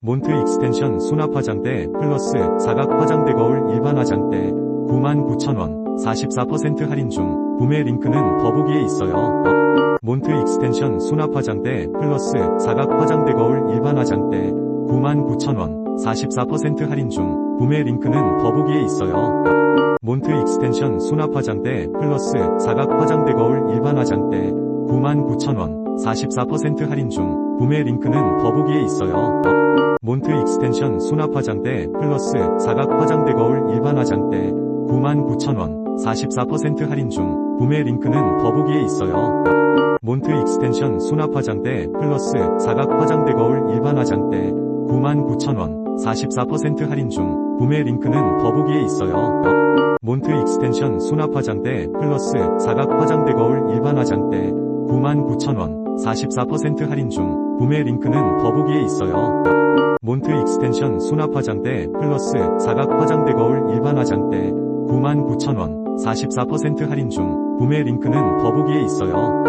몬트 익스텐션 수납 화장대 플러스 사각 화장대 거울 일반 화장대 99,000원 44% 할인 중 구매 링크는 더보기에 있어요. 몬트 익스텐션 수납 화장대 플러스 사각 화장대 거울 일반 화장대 99,000원 44% 할인 중 구매 링크는 더보기에 있어요. 몬트 익스텐션 수납 화장대 플러스 사각 화장대 거울 일반 화장대 99,000원 44% 할인 중 구매 링크는 더보기에 있어요. 몬트 익스텐션 수납 화장대 플러스 사각 화장대 거울 일반 화장대 99,000원 44% 할인 중 구매 링크는 더보기에 있어요. 몬트 익스텐션 수납 화장대 플러스 사각 화장대 거울 일반 화장대 99,000원 44% 할인 중 구매 링크는 더보기에 있어요. 몬트 익스텐션 수납 화장대 플러스 사각 화장대 거울 일반 화장대 99,000원 44% 할인 중 구매 링크는 더보기에 있어요. 몬트 익스텐션 수납 화장대 플러스 사각 화장대 거울 일반 화장대 99,000원 44% 할인 중 구매 링크는 더보기에 있어요.